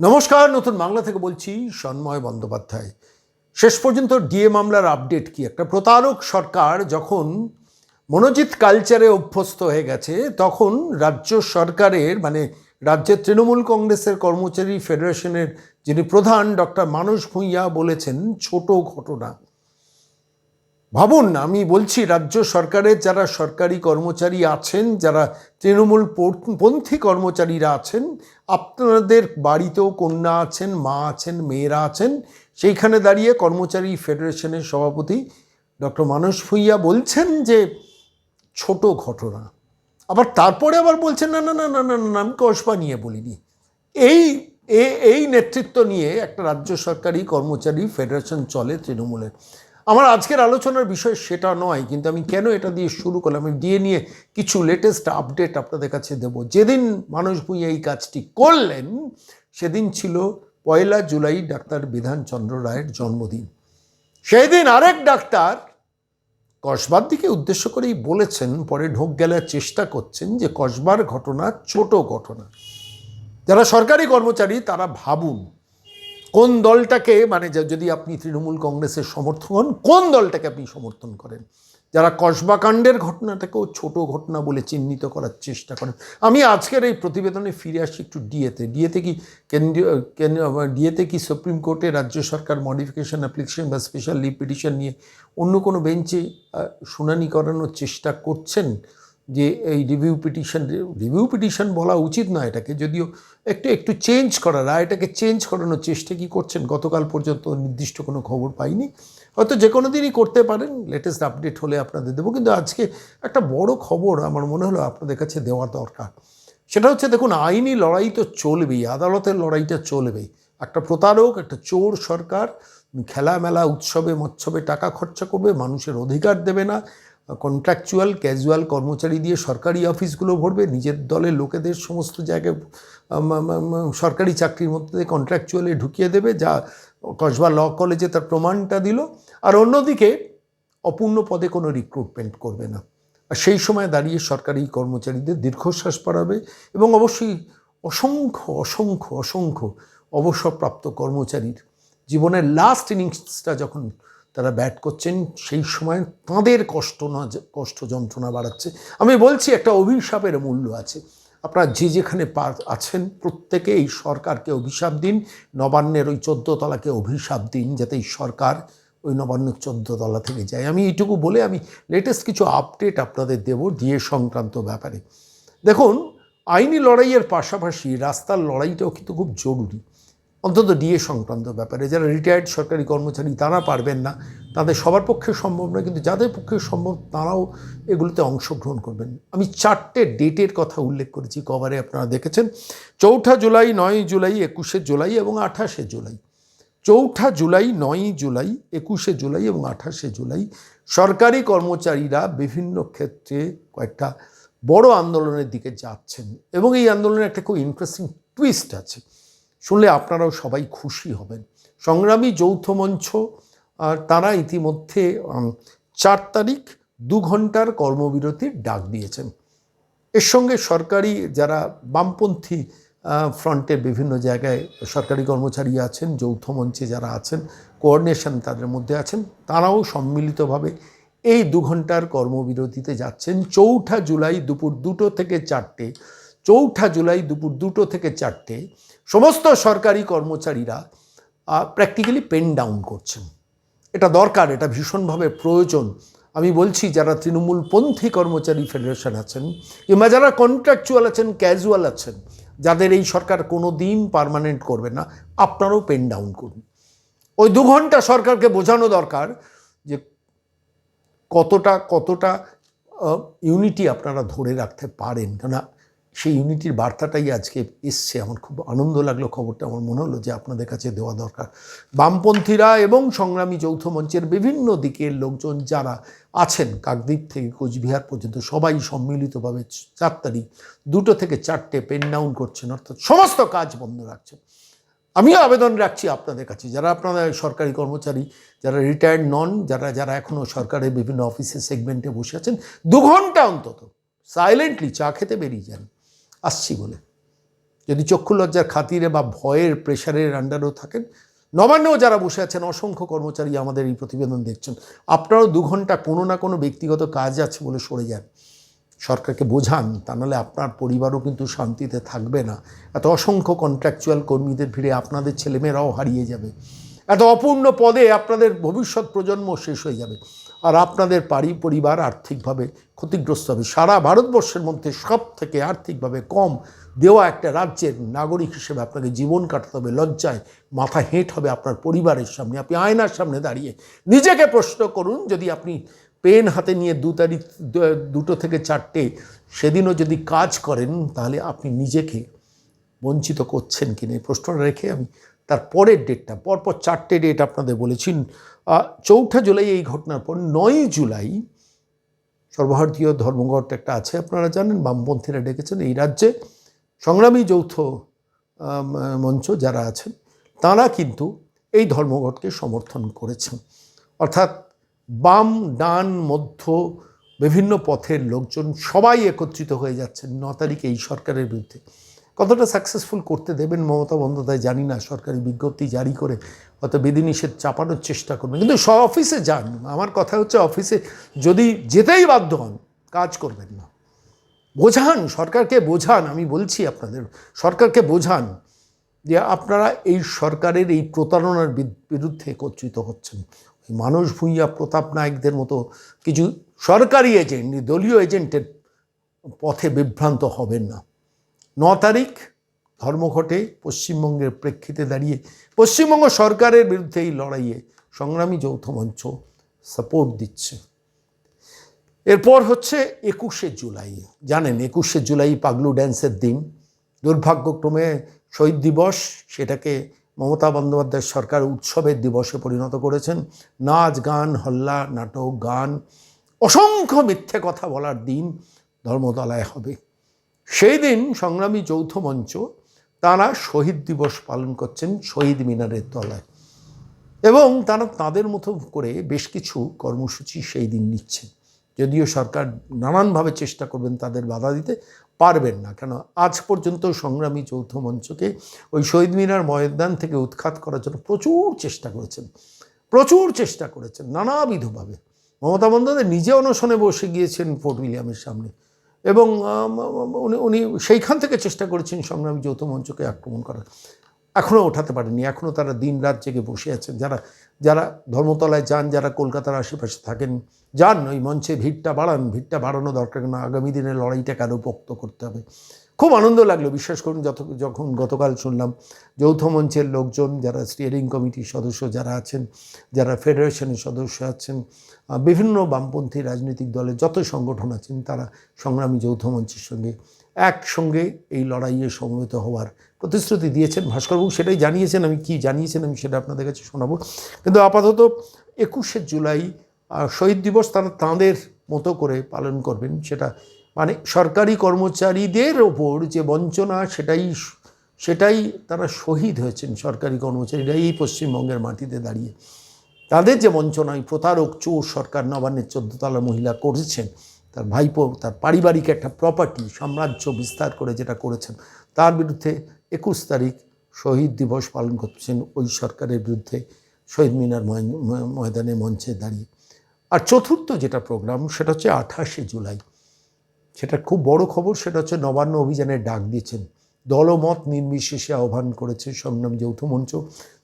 নমস্কার, নতুন বাংলা থেকে বলছি সন্ময় বন্দ্যোপাধ্যায়। শেষ পর্যন্ত ডিএ মামলার আপডেট কি? একটা প্রতারক সরকার যখন মনোজিৎ কালচারে অভ্যস্ত হয়ে গেছে, তখন রাজ্য সরকারের মানে রাজ্যের তৃণমূল কংগ্রেসের কর্মচারী ফেডারেশনের যিনি প্রধান ডক্টর মানস ভূঁইয়া বলেছেন, ছোট ঘটনা। ভাবুন, আমি বলছি রাজ্য সরকারের যারা সরকারি কর্মচারী আছেন, যারা তৃণমূল পন্থী কর্মচারীরা আছেন, আপনাদের বাড়িতেও কন্যা আছেন, মা আছেন, মেয়েরা আছেন, সেইখানে দাঁড়িয়ে কর্মচারী ফেডারেশনের সভাপতি ডক্টর মানস ভূঁইয়া বলছেন যে ছোট ঘটনা। আবার তারপরে আবার বলছেন, না না না না না না আমি কসবা নিয়ে বলিনি। এই এই নেতৃত্ব নিয়ে একটা রাজ্য সরকারি কর্মচারী ফেডারেশন চলে তৃণমূলের আমার আজকের আলোচনার বিষয় সেটা নয়, কিন্তু আমি কেন এটা দিয়ে শুরু করলাম, আমি দিয়ে নিয়ে কিছু লেটেস্ট আপডেট আপনাদের কাছে দেব। যেদিন মানুষ ভূঁইয়া এই কাজটি করলেন, সেদিন ছিল পয়লা জুলাই ডাক্তার বিধানচন্দ্র রায়ের জন্মদিন। সেই দিন আরেক ডাক্তার কসবার দিকে উদ্দেশ্য করেই বলেছেন, পরে ঢোক গেলার চেষ্টা করছেন যে কসবার ঘটনা ছোট ঘটনা। যারা সরকারি কর্মচারী, তারা ভাবুন কোন দলটাকে মানে যদি আপনি তৃণমূল কংগ্রেসের সমর্থক হন, কোন দলটাকে আপনি সমর্থন করেন? যারা কসবাকাণ্ডের ঘটনাটাকেও ছোট ঘটনা বলে চিহ্নিত করার চেষ্টা করেন। আমি আজকের এই প্রতিবেদনে ফিরে আসি একটু ডিএতে। ডিএতে কি কেন্দ্রীয় ডিএতে কি সুপ্রিম কোর্টে রাজ্য সরকার মডিফিকেশন অ্যাপ্লিকেশন বা স্পেশাল লিভ পিটিশন নিয়ে অন্য কোনো বেঞ্চে শুনানি করানোর চেষ্টা করছেন? যে এই রিভিউ পিটিশন রিভিউ পিটিশন বলা উচিত নয় এটাকে, যদিও একটু একটু চেঞ্জ করা রায়টাকে চেঞ্জ করানোর চেষ্টা কি করছেন, গতকাল পর্যন্ত নির্দিষ্ট কোনো খবর পাইনি। হয়তো যে কোনো দিনই করতে পারেন লেটেস্ট আপডেট হলে আপনাদের দেবো, কিন্তু আজকে একটা বড় খবর আমার মনে হলো আপনাদের কাছে দেওয়া দরকার। সেটা হচ্ছে, দেখুন, আইনি লড়াই তো চলবেই, আদালতের লড়াইটা চলবেই। একটা প্রতারক, একটা চোর সরকার, খেলামেলা, উৎসবে, মৎসবে টাকা খরচা করবে, মানুষের অধিকার দেবে না কন্ট্রাকচুয়াল ক্যাজুয়াল কর্মচারী দিয়ে সরকারি অফিসগুলো ভরবে, নিজের দলের লোকেদের সমস্ত জায়গায় সরকারি চাকরির মধ্যে কন্ট্রাকচুয়ালে ঢুকিয়ে দেবে, যা কসবা ল কলেজে তার প্রমাণটা দিল। আর অন্যদিকে অপূর্ণ পদে কোনো রিক্রুটমেন্ট করবে না। আর সেই সময় দাঁড়িয়ে সরকারি কর্মচারীদের দীর্ঘশ্বাস পড়াবে এবং অবশ্যই অসংখ্য অসংখ্য অসংখ্য অবসরপ্রাপ্ত কর্মচারীর জীবনের লাস্ট ইনিংসটা যখন তারা ব্যাট করছেন, সেই সময় তাঁদের কষ্ট না, কষ্ট যন্ত্রণা বাড়াচ্ছে। আমি বলছি একটা অভিশাপের মূল্য আছে। আপনারা যে যেখানে পা আছেন, প্রত্যেকে এই সরকারকে অভিশাপ দিন। নবান্নের ওই চোদ্দ তলাকে অভিশাপ দিন, যাতে এই সরকার ওই নবান্ন চোদ্দ তলা থেকে যায়। আমি এইটুকু বলে আমি লেটেস্ট কিছু আপডেট আপনাদের দেব দিয়ে সংক্রান্ত ব্যাপারে। দেখুন, আইনি লড়াইয়ের পাশাপাশি রাস্তার লড়াইটাও কিন্তু খুব জরুরি। অন্তত ডিএ সংক্রান্ত ব্যাপারে। যারা রিটায়ার্ড সরকারি কর্মচারী, তারা পারবেন না। তাদের সবার পক্ষে সম্ভব নয়, কিন্তু যাদের পক্ষে সম্ভব, তারাও এগুলোতে অংশগ্রহণ করবেন। আমি চারটে ডেটের কথা উল্লেখ করেছি, কভারে আপনারা দেখেছেন। চৌঠা জুলাই, নয় জুলাই, একুশে জুলাই এবং আঠাশে জুলাই। চৌঠা জুলাই নয়ই জুলাই, একুশে জুলাই এবং আঠাশে জুলাই। সরকারি কর্মচারীরা বিভিন্ন ক্ষেত্রে কয়েকটা বড় আন্দোলনের দিকে যাচ্ছেন এবং এই আন্দোলনের একটা খুব ইন্টারেস্টিং টুইস্ট আছে। শুনলে আপনারাও সবাই খুশি হবেন। সংগ্রামী যৌথ মঞ্চ, আর তারা ইতিমধ্যে চার তারিখ দু ঘণ্টার কর্মবিরতির ডাক দিয়েছেন। এর সঙ্গে সরকারি যারা বামপন্থী ফ্রন্টের বিভিন্ন জায়গায় সরকারি কর্মচারী আছেন, যৌথ মঞ্চে যারা আছেন, কোঅর্ডিনেশন তাদের মধ্যে আছেন, তারাও সম্মিলিতভাবে এই দু ঘণ্টার কর্মবিরতিতে যাচ্ছেন। চৌঠা জুলাই দুপুর দুটো থেকে চারটে, চৌঠা জুলাই দুপুর দুটো থেকে চারটে সমস্ত সরকারি কর্মচারীরা প্র্যাকটিক্যালি পেন ডাউন করছেন। এটা দরকার, এটা ভীষণভাবে প্রয়োজন। আমি বলছি, যারা তৃণমূলপন্থী কর্মচারী ফেডারেশন আছেন, কিংবা যারা কন্ট্রাকচুয়াল আছেন ক্যাজুয়াল আছেন, যাদের এই সরকার কোনো দিন পারমানেন্ট করবে না, আপনারাও পেন ডাউন করুন। ওই দু ঘণ্টা সরকারকে বোঝানো দরকার যে কতটা কতটা ইউনিটি আপনারা ধরে রাখতে পারেন। কেননা সেই ইউনিটির বার্তাটাই আজকে এসছে। আমার খুব আনন্দ লাগল খবরটা। আমার মনে হলো যে আপনাদের কাছে দেওয়া দরকার। বামপন্থীরা এবং সংগ্রামী যৌথ মঞ্চের বিভিন্ন দিকের লোকজন যারা আছেন, কাকদ্বীপ থেকে কোচবিহার পর্যন্ত সবাই সম্মিলিতভাবে চার তারিখ দুটো থেকে চারটে পেন ডাউন করছেন। অর্থাৎ সমস্ত কাজ বন্ধ রাখছেন। আমিও আবেদন রাখছি আপনাদের কাছে। যারা আপনারা সরকারি কর্মচারী, যারা রিটায়ার্ড নন যারা যারা এখনও সরকারের বিভিন্ন অফিসের সেগমেন্টে বসে আছেন, দু ঘণ্টা অন্তত সাইলেন্টলি চা খেতে বেরিয়ে যান। আসছি বলে। যদি চক্ষু লজ্জার খাতিরে বা ভয়ের প্রেশারের আন্ডারেও থাকেন, নবান্নেও যারা বসে আছেন, অসংখ্য কর্মচারী আমাদের এই প্রতিবেদন দেখছেন, আপনারাও দু ঘণ্টা কোনো না কোনো ব্যক্তিগত কাজ আছে বলে সরে যান। সরকারকে বোঝান, তা নাহলে আপনার পরিবারও কিন্তু শান্তিতে থাকবে না। এত অসংখ্য কন্ট্রাকচুয়াল কর্মীদের ভিড়ে আপনাদের ছেলেমেয়েরাও হারিয়ে যাবে। এত অপূর্ণ পদে আপনাদের ভবিষ্যৎ প্রজন্ম শেষ হয়ে যাবে। আর আপনাদের পারি পরিবার আর্থিকভাবে ক্ষতিগ্রস্ত হবে। সারা ভারতবর্ষের মধ্যে সব থেকে আর্থিকভাবে কম দেওয়া একটা রাজ্যের নাগরিক হিসেবে আপনাকে জীবন কাটাতে হবে, লজ্জায় মাথা হেঁট হবে আপনার পরিবারের সামনে। আপনি আয়নার সামনে দাঁড়িয়ে নিজেকে প্রশ্ন করুন, যদি আপনি পেন হাতে নিয়ে দু তারিখ দুটো থেকে চারটে সেদিনও যদি কাজ করেন, তাহলে আপনি নিজেকে বঞ্চিত করছেন কিনা? এই প্রশ্নটা রেখে আমি তার পরের ডেটটা পরপর চারটে ডেট আপনাদের বলেছি আহ, চৌঠা জুলাই এই ঘটনার পর নয় জুলাই সর্বভারতীয় ধর্মঘট একটা আছে আপনারা জানেন বামপন্থীরা ডেকেছেন এই রাজ্যে সংগ্রামী যৌথ মঞ্চ যারা আছেন তারা কিন্তু এই ধর্মঘটকে সমর্থন করেছেন। অর্থাৎ বাম ডান মধ্য বিভিন্ন পথের লোকজন সবাই একত্রিত হয়ে যাচ্ছেন ন তারিখে এই সরকারের বিরুদ্ধে। কতটা সাকসেসফুল করতে দেবেন মমতা বন্দ্যোপাধ্যায় জানি না, সরকারি বিজ্ঞপ্তি জারি করে হয়তো বিধিনিষেধ চাপানোর চেষ্টা করবেন। কিন্তু সব অফিসে যান। আমার কথা হচ্ছে অফিসে যদি যেতেই বাধ্য হন, কাজ করবেন না। বোঝান, সরকারকে বোঝান, আমি বলছি আপনাদের, সরকারকে বোঝান যে আপনারা এই সরকারের এই প্রতারণার বিরুদ্ধে একত্রিত হচ্ছেন। মানস ভূঁইয়া, প্রতাপ নায়কদের মতো কিছু সরকারি এজেন্ট দলীয় এজেন্টের পথে বিভ্রান্ত হবেন না। ন তারিখ ধর্মঘটে পশ্চিমবঙ্গের প্রেক্ষিতে দাঁড়িয়ে পশ্চিমবঙ্গ সরকারের বিরুদ্ধে এই লড়াইয়ে সংগ্রামী যৌথ মঞ্চ সাপোর্ট দিচ্ছে। এরপর হচ্ছে একুশে জুলাই। জানেন, একুশে জুলাই পাগলু ড্যান্সের দিন। দুর্ভাগ্যক্রমে শহীদ দিবস, সেটাকে মমতা বন্দ্যোপাধ্যায় সরকার উৎসবের দিবসে পরিণত করেছেন। নাচ, গান, হল্লা, নাটক, গান, অসংখ্য মিথ্যে কথা বলার দিন ধর্মতলায় হবে। সেই দিন সংগ্রামী যৌথ মঞ্চ তারা শহীদ দিবস পালন করছেন শহীদ মিনারের তলায়। এবং তারা তাদের মতো করে বেশ কিছু কর্মসূচি সেই দিন নিচ্ছেন। যদিও সরকার নানানভাবে চেষ্টা করবেন তাদের বাধা দিতে, পারবেন না। কেন? আজ পর্যন্ত সংগ্রামী যৌথ মঞ্চকে ওই শহীদ মিনার ময়দান থেকে উৎখাত করার জন্য প্রচুর চেষ্টা করেছেন। প্রচুর চেষ্টা করেছেন, নানাবিধভাবে। মমতা বন্দ্যোপাধ্যায় নিজে অনশনে বসে গিয়েছেন ফোর্ট উইলিয়ামের সামনে। এবং উনি উনি সেইখান থেকে চেষ্টা করেছেন সংগ্রামী যৌথ মঞ্চকে আক্রমণ করার। এখনও ওঠাতে পারেনি এখনও তারা দিন রাত জেগে বসে আছেন। যারা যারা ধর্মতলায় যান, যারা কলকাতার আশেপাশে থাকেন, যান, ওই মঞ্চে ভিড়টা বাড়ান, ভিড়টা বাড়ানো দরকার কেন? আগামী দিনের লড়াইটাকে আরও পোক্ত করতে হবে। খুব আনন্দ লাগল, বিশ্বাস করুন, যত, যখন গতকাল শুনলাম যৌথ মঞ্চের লোকজন, যারা স্টিয়ারিং কমিটির সদস্য, যারা আছেন, যারা ফেডারেশনের সদস্য আছেন বিভিন্ন বামপন্থী রাজনৈতিক দলের যত সংগঠন আছেন, তারা সংগ্রামী যৌথ মঞ্চের সঙ্গে একসঙ্গে এই লড়াইয়ে সমবেত হওয়ার প্রতিশ্রুতি দিয়েছেন। ভাস্করবাবু সেটাই জানিয়েছেন, আমি কি জানিয়েছেন আমি সেটা আপনাদের কাছে শোনাবো। কিন্তু আপাতত একুশে জুলাই শহীদ দিবস তারা তাঁদের মতো করে পালন করবেন, সেটা মানে সরকারি কর্মচারীদের ওপর যে বঞ্চনা সেটাই সেটাই তারা শহীদ হয়েছেন সরকারি কর্মচারীরা এই পশ্চিমবঙ্গের মাটিতে দাঁড়িয়ে। তাদের যে বঞ্চনায় প্রতারক, চোর সরকার নবান্নের চোদ্দতলা মহিলা করেছেন। তার ভাইপো, তার পারিবারিক একটা প্রপার্টি সাম্রাজ্য বিস্তার করে যেটা করেছেন, তার বিরুদ্ধে একুশ তারিখ শহীদ দিবস পালন করছেন ওই সরকারের বিরুদ্ধে শহীদ মিনার ময়- ময়- ময়দানে মঞ্চে দাঁড়িয়ে। আর চতুর্থ যেটা প্রোগ্রাম সেটা হচ্ছে আঠাশে জুলাই। সেটা খুব বড় খবর সেটা হচ্ছে নবান্ন অভিযানের ডাক দিয়েছেন। দলমত নির্বিশেষে আহ্বান করেছে সংগ্রাম যৌথ মঞ্চ।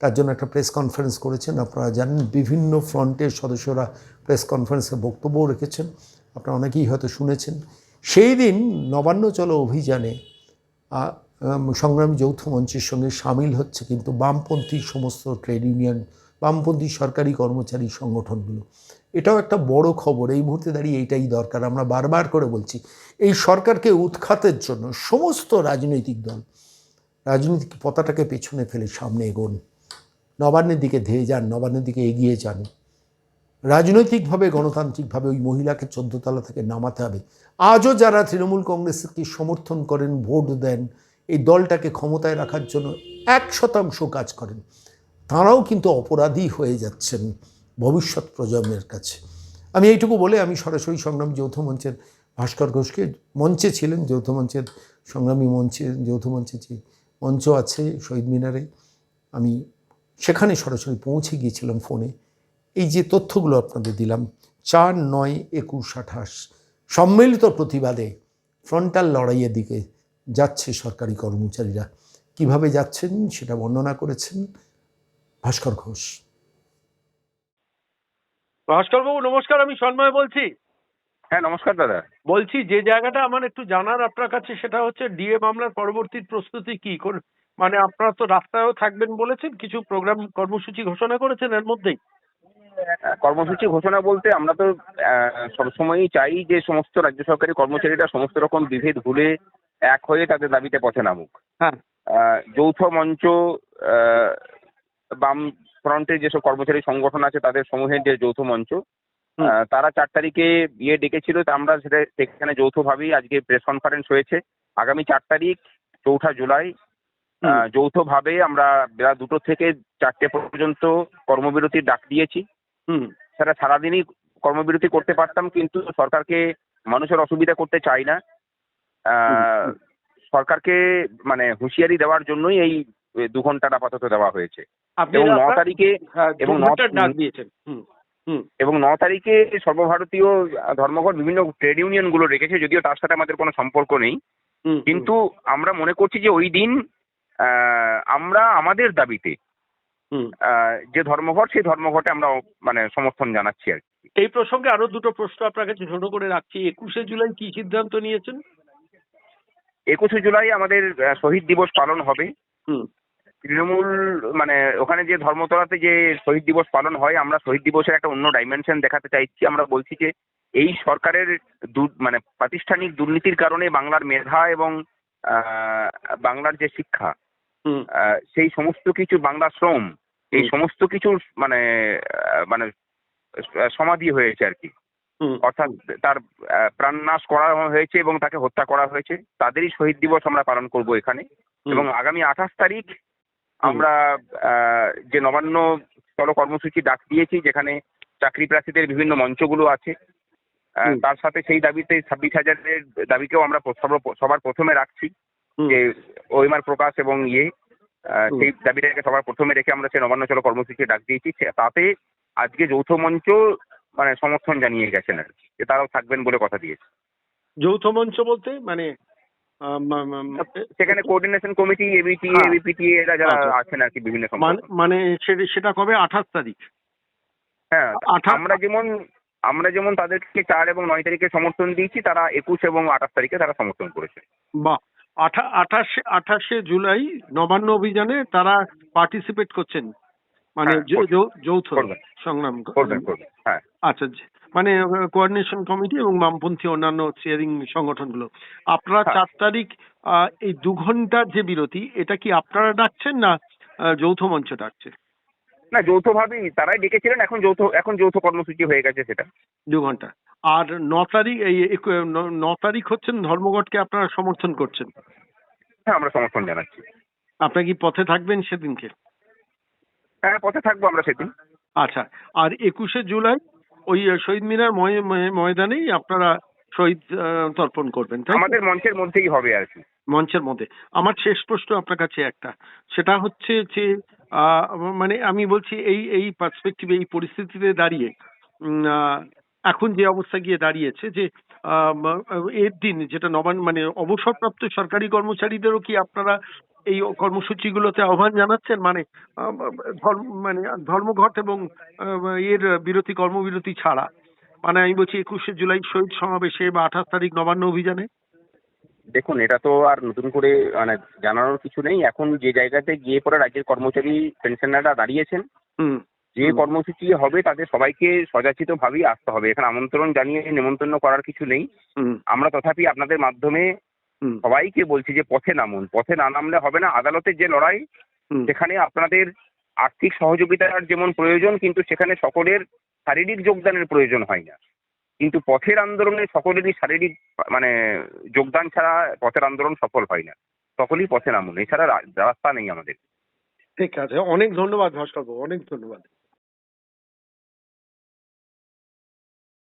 তার জন্য একটা প্রেস কনফারেন্স করেছেন। আপনারা জানেন বিভিন্ন ফ্রন্টের সদস্যরা প্রেস কনফারেন্সে বক্তব্য রেখেছেন। আপনারা অনেকেই হয়তো শুনেছেন। সেই দিন নবান্ন চলো অভিযানে সংগ্রামী যৌথ মঞ্চের সঙ্গে সামিল হচ্ছে কিন্তু বামপন্থী সমস্ত ট্রেড ইউনিয়ন, বামপন্থী সরকারি কর্মচারী সংগঠনগুলো। এটাও একটা বড় খবর, এই মুহূর্তে দাঁড়িয়ে এইটাই দরকার। আমরা বারবার করে বলছি, এই সরকারকে উৎখাতের জন্য সমস্ত রাজনৈতিক দল, রাজনৈতিক পতাটাকে পেছনে ফেলে সামনে এগোন। নবান্নের দিকে ধেয়ে যান, নবান্নের দিকে এগিয়ে যান। রাজনৈতিকভাবে, গণতান্ত্রিকভাবে ওই মহিলাকে চোদ্দতলা থেকে নামাতে হবে। আজও যারা তৃণমূল কংগ্রেসকে সমর্থন করেন, ভোট দেন এই দলটাকে ক্ষমতায় রাখার জন্য এক শতাংশ কাজ করেন। তাঁরাও কিন্তু অপরাধী হয়ে যাচ্ছেন ভবিষ্যৎ প্রজন্মের কাছে। আমি এইটুকু বলে আমি সরাসরি সংগ্রাম যৌথ মঞ্চের ভাস্কর ঘোষকে মঞ্চে ছিলেন, যৌথ মঞ্চের সংগ্রামী মঞ্চে, যৌথ মঞ্চে যে মঞ্চ আছে শহীদ মিনারে, আমি সেখানে সরাসরি পৌঁছে গিয়েছিলাম ফোনে। এই যে তথ্যগুলো আপনাদের দিলাম, চার নয় একুশ আঠাশ, সম্মিলিত প্রতিবাদে ফ্রন্টাল লড়াইয়ের দিকে যাচ্ছে সরকারি কর্মচারীরা। কীভাবে যাচ্ছেন সেটা বর্ণনা করেছেন ভাস্কর ঘোষ। ভাস্করবাবু নমস্কার আমি সন্ময় বলছি। হ্যাঁ নমস্কার দাদা। বলছি যে জায়গাটা আমার একটু জানার আপনার কাছে সেটা হচ্ছে ডিএ মামলার পরবর্তী প্রস্তুতি কি? মানে আপনারা তো রাস্তায়ও থাকবেন বলেছেন কিছু প্রোগ্রাম কর্মসূচি ঘোষণা করেছেন এর মধ্যেই। কর্মসূচি ঘোষণা বলতে আমরা তো আহ, সবসময়ই চাই যে সমস্ত রাজ্য সরকারি কর্মচারীরা সমস্ত রকম বিভেদ ভুলে এক হয়ে তাদের দাবিতে পথে নামুক। হ্যাঁ। আহ, যৌথ মঞ্চ আহ, বাম ফ্রন্টের যেসব কর্মচারী সংগঠন আছে তাদের সমূহের যে যৌথ মঞ্চ তারা চার তারিখে ইয়ে ডেকেছিল তা আমরা সেটা সেখানে যৌথভাবেই আজকে প্রেস কনফারেন্স হয়েছে। আগামী চার তারিখ চৌঠা জুলাই যৌথভাবে আমরা বেলা দুটো থেকে চারটে পর্যন্ত কর্মবিরতির ডাক দিয়েছি। হুম। সেটা সারাদিনই কর্মবিরতি করতে পারতাম কিন্তু সরকারকে মানুষের অসুবিধা করতে চাই না। সরকারকে মানে হুঁশিয়ারি দেওয়ার জন্যই এই দু ঘন্টাটা আপাতত দেওয়া হয়েছে। এবং ন তারিখে হ্যাঁ, এবং ন- দিয়েছেন। হুম হুম। এবং ন তারিখে সর্বভারতীয় ধর্মঘট বিভিন্ন ট্রেড ইউনিয়নগুলো রেখেছে যদিও তার সাথে আমাদের কোনো সম্পর্ক নেই। কিন্তু আমরা মনে করছি যে ওই দিন আহ, আমরা আমাদের দাবিতে যে ধর্মঘট সেই ধর্মঘটে আমরা মানে সমর্থন জানাচ্ছি আর কি। এই প্রসঙ্গে আরও দুটো প্রশ্ন আপনার কাছে ছোট করে রাখছি। একুশে জুলাই কি সিদ্ধান্ত নিয়েছেন? একুশে জুলাই আমাদের শহীদ দিবস পালন হবে। হুম। তৃণমূল মানে ওখানে যে ধর্মতলাতে যে শহীদ দিবস পালন হয় আমরা শহীদ দিবসের একটা অন্য ডাইমেনশন দেখাতে চাইছি। আমরা বলছি যে এই সরকারের মানে প্রাতিষ্ঠানিক দুর্নীতির কারণে বাংলার মেধা এবং বাংলার যে শিক্ষা সেই সমস্ত কিছু বাংলা শ্রম এই সমস্ত কিছু মানে মানে সমাধি হয়েছে আর কি। অর্থাৎ তার প্রাণনাশ করা হয়েছে এবং তাকে হত্যা করা হয়েছে। তাদেরই শহীদ দিবস আমরা পালন করব এখানে। এবং আগামী আঠাশ তারিখ আমরা যে নবান্ন স্থল কর্মসূচি ডাক দিয়েছি যেখানে চাকরি প্রার্থীদের বিভিন্ন মঞ্চগুলো আছে তার সাথে সেই দাবিতে ছাব্বিশ হাজারের দাবিকেও আমরা সবার প্রথমে রাখছি যে ওইমার প্রকাশ এবং ইয়ে সেই দাবিটাকে সবার প্রথমে রেখে আমরা সেই নবান্ন চলো কর্মসূচি ডাক দিয়েছি। তাতে আজকে যৌথ মঞ্চ মানে সমর্থন জানিয়ে গেছেন আর কি যে তারাও থাকবেন বলে কথা দিয়েছে। যৌথ মঞ্চ বলতে মানে সেখানে কোঅর্ডিনেশন কমিটি এবিটি। এবিপিটি এরা যারা আচ্ছা। আছেন আর কি বিভিন্ন মানে সেটা কবে? আঠাশ তারিখ। হ্যাঁ আমরা যেমন আমরা যেমন তাদেরকে চার এবং নয় তারিখে সমর্থন দিয়েছি তারা একুশ এবং আঠাশ তারিখে তারা সমর্থন করেছে। বা আঠা আঠাশে আঠাশে জুলাই নবান্ন অভিযানে তারা পার্টিসিপেট করছেন। মানে হ্যাঁ, যৌথ। সংগ্রাম করবেন করবেন হ্যাঁ। আচ্ছা মানে কোঅর্ডিনেশন কমিটি এবং বামপন্থী অন্যান্য চেয়ারিং সংগঠনগুলো। আপনারা হ্যাঁ। চার তারিখ এই দু ঘণ্টার যে বিরতি এটা কি আপনারা ডাকছেন না যৌথ মঞ্চ ডাকছে? না যৌথভাবেই তারাই ডেকেছিলেন এখন যৌথ এখন যৌথ কর্মসূচি হয়ে গেছে সেটা। দু ঘণ্টা। আর ন তারিখ এই ন- ন তারিখ হচ্ছেন ধর্মঘটকে আপনারা সমর্থন করছেন? হ্যাঁ আমরা সমর্থন জানাচ্ছি। আপনারা কি পথে থাকবেন সেদিনকে? হ্যাঁ পথে থাকব আমরা সেদিন। আচ্ছা আর একুশে জুলাই ওই শহীদ মিনার ময়- ময়- ময়দানেই আপনারা শহীদ তর্পণ করবেন তাই আমাদের মঞ্চের মধ্যেই হবে আর কি। মঞ্চের মধ্যে। আমার শেষ প্রশ্ন আপনার কাছে একটা। সেটা হচ্ছে যে আহ, মানে আমি বলছি এই এই পার্সপেক্টিভে এই পরিস্থিতিতে দাঁড়িয়ে এখন যে অবস্থা গিয়ে দাঁড়িয়েছে যে আহ, এর দিন যেটা নবান্ন মানে অবসরপ্রাপ্ত সরকারি কর্মচারীদেরও কি আপনারা এই কর্মসূচিগুলোতে আহ্বান জানাচ্ছেন মানে ধর্ম মানে ধর্মঘট এবং এর বিরতি কর্মবিরতি ছাড়া। মানে আমি বলছি একুশে জুলাই শহীদ সমাবেশে বা আঠাশ তারিখ নবান্ন অভিযানে। দেখুন এটা তো আর নতুন করে মানে জানানোর কিছু নেই। এখন যে জায়গাতে গিয়ে পরে রাজ্যের কর্মচারী পেনশনাররা দাঁড়িয়েছেন হুম যে কর্মসূচি হবে তাদের সবাইকে সজাচিত ভাবেই আসতে হবে। এখানে আমন্ত্রণ জানিয়ে নেমন্তন্ন করার কিছু নেই। আমরা তথাপি আপনাদের মাধ্যমে সবাইকে বলছি যে পথে নামুন পথে না নামলে হবে না। আদালতের যে লড়াই সেখানে আপনাদের আর্থিক সহযোগিতার যেমন প্রয়োজন কিন্তু সেখানে সকলের শারীরিক যোগদানের প্রয়োজন হয় না। কিন্তু পথের আন্দোলনে সকলেরই শারীরিক মানে যোগদান ছাড়া পথের আন্দোলন সফল হয় না। সকলেই পথে নামুন। এছাড়া রাস্তা নেই আমাদের। ঠিক আছে। অনেক ধন্যবাদ ভাস্কর বাবু অনেক ধন্যবাদ।